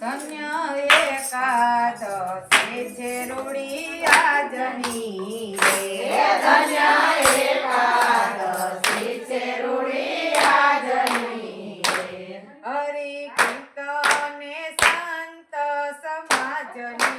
ધન્ય એકાદ છે રૂડી આજની છે રૂડી આજની હરી સમાજની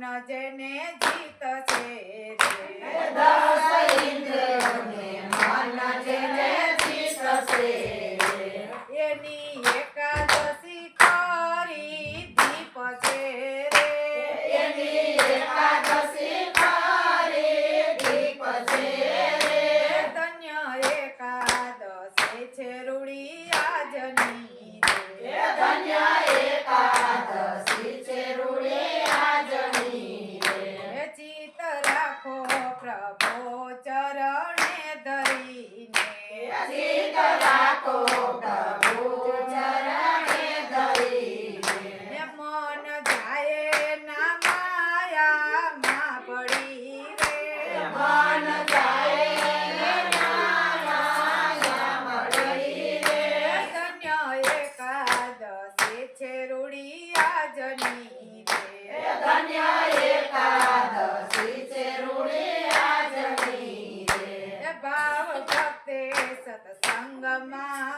जन जीत से दस इंद्र ने। ભાવ સતસંગમાં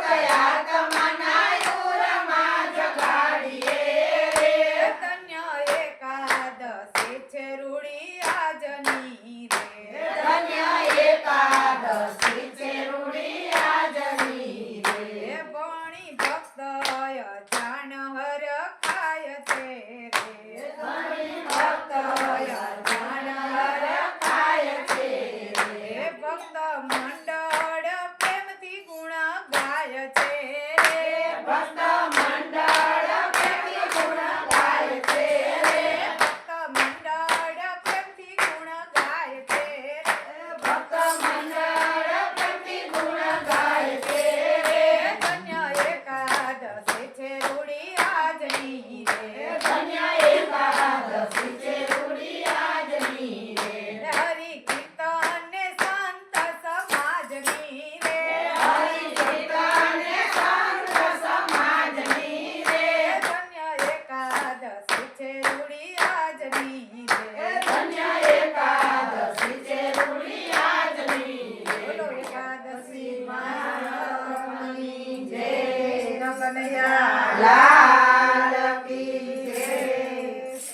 Ai, eu tenho. કનૈયા